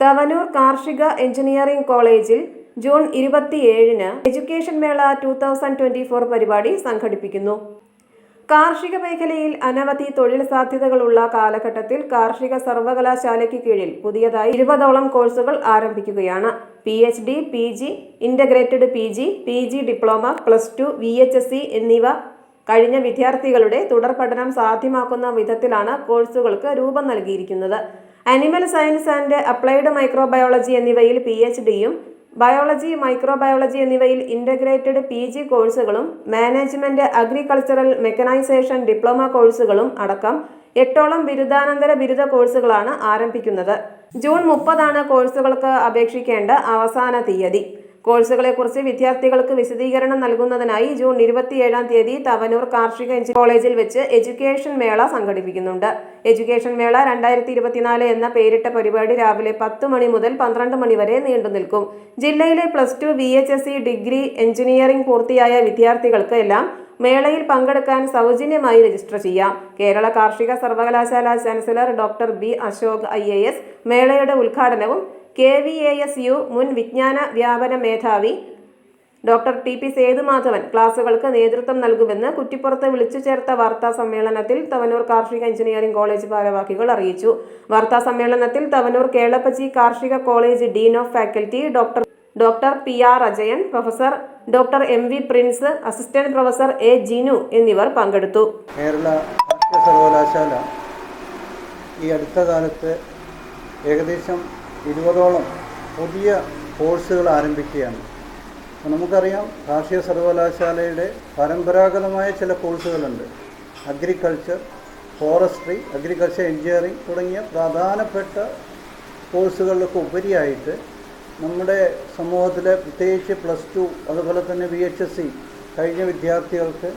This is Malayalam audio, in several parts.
തവനൂർ കാർഷിക എഞ്ചിനീയറിംഗ് കോളേജിൽ ജൂൺ ഇരുപത്തിയേഴിന് എഡ്യൂക്കേഷൻ മേള ടു തൗസൻഡ് ട്വന്റി ഫോർ പരിപാടി സംഘടിപ്പിക്കുന്നു. കാർഷിക മേഖലയിൽ അനവധി തൊഴിൽ സാധ്യതകളുള്ള കാലഘട്ടത്തിൽ കാർഷിക സർവകലാശാലയ്ക്ക് കീഴിൽ പുതിയതായി ഇരുപതോളം കോഴ്സുകൾ ആരംഭിക്കുകയാണ്. P H D P G integrated P G P G diploma plus two V H S C എന്നിവ കഴിഞ്ഞ വിദ്യാർത്ഥികളുടെ തുടർ പഠനം സാധ്യമാക്കുന്ന വിധത്തിലാണ് കോഴ്സുകൾക്ക് രൂപം നൽകിയിരിക്കുന്നത്. Animal science and applied microbiology എന്നിവയിൽ പി എച്ച് ഡിയും ബയോളജി മൈക്രോബയോളജി എന്നിവയിൽ ഇന്റഗ്രേറ്റഡ് പി ജി കോഴ്സുകളും മാനേജ്മെന്റ് അഗ്രികൾച്ചറൽ മെക്കനൈസേഷൻ ഡിപ്ലോമ കോഴ്സുകളും അടക്കം എട്ടോളം ബിരുദാനന്തര ബിരുദ കോഴ്സുകളാണ് ആരംഭിക്കുന്നത്. ജൂൺ മുപ്പതാണ് കോഴ്സുകൾക്ക് അപേക്ഷിക്കേണ്ട അവസാന തീയതി. കോഴ്സുകളെക്കുറിച്ച് വിദ്യാർത്ഥികൾക്ക് വിശദീകരണം നൽകുന്നതിനായി ജൂൺ ഇരുപത്തിയേഴാം തീയതി തവനൂർ കാർഷിക എഞ്ചിനീയറിംഗ് കോളേജിൽ വെച്ച് എഡ്യൂക്കേഷൻ മേള സംഘടിപ്പിക്കുന്നുണ്ട്. എഡ്യൂക്കേഷൻ മേള രണ്ടായിരത്തി ഇരുപത്തിനാല് എന്ന പേരിട്ട പരിപാടി രാവിലെ പത്ത് മണി മുതൽ പന്ത്രണ്ട് മണി വരെ നീണ്ടു നിൽക്കും. ജില്ലയിലെ plus two V H S C degree engineering പൂർത്തിയായ വിദ്യാർത്ഥികൾക്ക് എല്ലാം മേളയിൽ പങ്കെടുക്കാൻ സൗജന്യമായി രജിസ്റ്റർ ചെയ്യാം. കേരള കാർഷിക സർവകലാശാല ചാൻസലർ ഡോക്ടർ ബി അശോക് ഐ മേളയുടെ ഉദ്ഘാടനവും K V A S U മുൻ വിജ്ഞാന വ്യാപന മേധാവി ഡോക്ടർ ടി. പി. സേതുമാധവൻ ക്ലാസുകൾക്ക് നേതൃത്വം നൽകുമെന്ന് കുറ്റിപ്പുറത്ത് വിളിച്ചു ചേർത്ത വാർത്താ സമ്മേളനത്തിൽ തവനൂർ കാർഷിക എഞ്ചിനീയറിംഗ് കോളേജ് ഭാരവാഹികൾ അറിയിച്ചു. വാർത്താ സമ്മേളനത്തിൽ തവനൂർ കേളപ്പച്ചി കാർഷിക college dean of faculty doctor doctor P. R. Ajayan professor doctor M. V. Prince assistant professor A. Jinu എന്നിവർ പങ്കെടുത്തു. കേരള സർവകലാശാല ഈ അടുത്ത കാലത്ത് ഏകദേശം ഇരുപതോളം പുതിയ കോഴ്സുകൾ ആരംഭിക്കുകയാണ്. നമുക്കറിയാം കാർഷിക സർവകലാശാലയുടെ പരമ്പരാഗതമായ ചില കോഴ്സുകളുണ്ട്. അഗ്രികൾച്ചർ ഫോറസ്ട്രി അഗ്രികൾച്ചർ എഞ്ചിനീയറിംഗ് തുടങ്ങിയ പ്രധാനപ്പെട്ട കോഴ്സുകളിലൊക്കെ ഉപരിയായിട്ട് നമ്മുടെ സമൂഹത്തിലെ പ്രത്യേകിച്ച് പ്ലസ് ടു അതുപോലെ തന്നെ വി എച്ച് എസ് സി കഴിഞ്ഞ വിദ്യാർത്ഥികൾക്ക്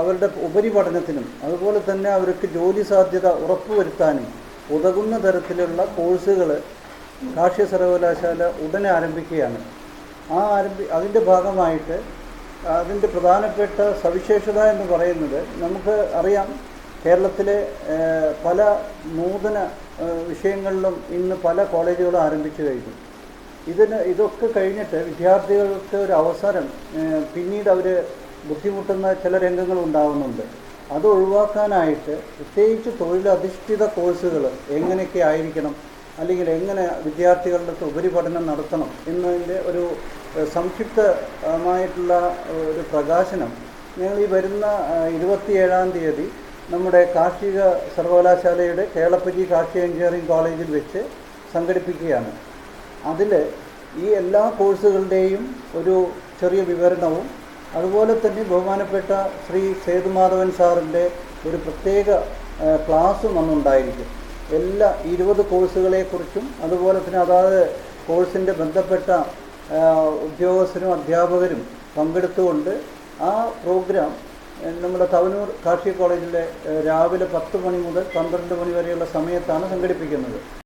അവരുടെ ഉപരിപഠനത്തിനും അതുപോലെ തന്നെ അവർക്ക് ജോലി സാധ്യത ഉറപ്പുവരുത്താനും ഉതകുന്ന തരത്തിലുള്ള കോഴ്സുകൾ കാർഷിക സർവകലാശാല ഉടനെ ആരംഭിക്കുകയാണ്. ആ ആരംഭി അതിന്റെ ഭാഗമായിട്ട് അതിന്റെ പ്രധാനപ്പെട്ട സവിശേഷത എന്ന് പറയുന്നത് നമുക്ക് അറിയാം കേരളത്തിലെ പല നൂതന വിഷയങ്ങളിലും ഇന്ന് പല കോളേജുകളും ആരംഭിച്ചു കഴിഞ്ഞു. ഇതിന് ഇതൊക്കെ കഴിഞ്ഞിട്ട് വിദ്യാർത്ഥികൾക്ക് ഒരു അവസരം പിന്നീട് അവർ ബുദ്ധിമുട്ടുന്ന ചില രംഗങ്ങൾ ഉണ്ടാവുന്നുണ്ട്. അത് ഒഴിവാക്കാനായിട്ട് പ്രത്യേകിച്ച് തൊഴിലധിഷ്ഠിത കോഴ്സുകൾ എങ്ങനെയൊക്കെ ആയിരിക്കണം അല്ലെങ്കിൽ എങ്ങനെ വിദ്യാർത്ഥികളുടെ അടുത്ത് ഉപരിപഠനം നടത്തണം എന്നതിന്റെ ഒരു സംക്ഷിപ്തമായിട്ടുള്ള ഒരു പ്രകാശനം ഞങ്ങൾ ഈ വരുന്ന ഇരുപത്തിയേഴാം തീയതി നമ്മുടെ കാർഷിക സർവകലാശാലയുടെ കേളപ്പജി കാർഷിക എഞ്ചിനീയറിംഗ് കോളേജിൽ വെച്ച് സംഘടിപ്പിക്കുകയാണ്. അതിൽ ഈ എല്ലാ കോഴ്സുകളുടെയും ഒരു ചെറിയ വിവരണവും അതുപോലെ തന്നെ ബഹുമാനപ്പെട്ട ശ്രീ സേതുമാധവൻ സാറിന്റെ ഒരു പ്രത്യേക ക്ലാസ്സും അന്നുണ്ടായിരിക്കും. എല്ലാ ഇരുപത് കോഴ്സുകളെക്കുറിച്ചും അതുപോലെ തന്നെ അതാത് കോഴ്സിന്റെ ബന്ധപ്പെട്ട ഉദ്യോഗസ്ഥരും അധ്യാപകരും പങ്കെടുത്തുകൊണ്ട് ആ പ്രോഗ്രാം നമ്മുടെ തവനൂർ കാർഷിക കോളേജിലെ രാവിലെ പത്ത് മണി മുതൽ പന്ത്രണ്ട് മണി വരെയുള്ള സമയത്താണ് സംഘടിപ്പിക്കുന്നത്.